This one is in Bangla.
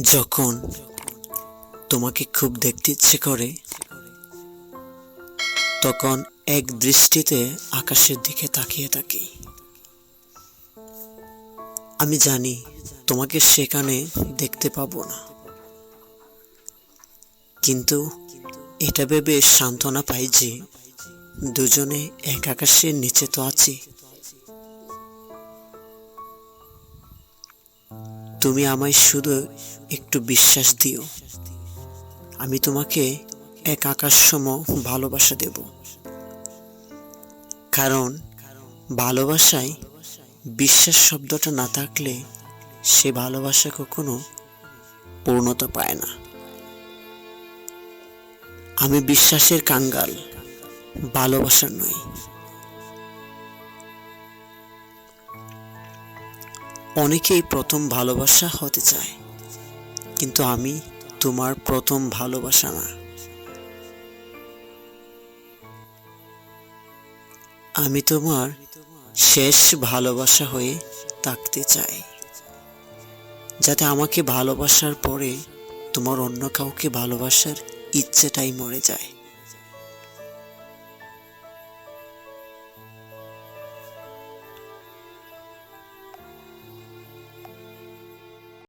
যখন তোমাকে খুব দেখতে ইচ্ছে করে, তখন এক দৃষ্টিতে আকাশের দিকে তাকিয়ে থাকি। আমি জানি তোমাকে সেখানে দেখতে পাবো না। কিন্তু এটা ভেবে সান্ত্বনা পাই যে দুজনে এক আকাশের নিচে তো আছি। তুমি আমায় শুধু একটু বিশ্বাস দিও। আমি তোমাকে এক আকাশ সম ভালোবাসা দেব। কারণ ভালোবাসায় বিশ্বাস শব্দটা না থাকলে সে ভালোবাসা কখনো পূর্ণতা পায় না। আমি বিশ্বাসের কাঙ্গাল, ভালোবাসার নই। অনেকেই প্রথম ভালোবাসা হতে চায়। কিন্তু আমি তোমার প্রথম ভালোবাসা না। আমি তোমার শেষ ভালোবাসা হয়ে থাকতে চাই। যাতে আমাকে ভালোবাসার পরে তোমার অন্য কাউকে ভালোবাসার ইচ্ছেটাই মরে যায়।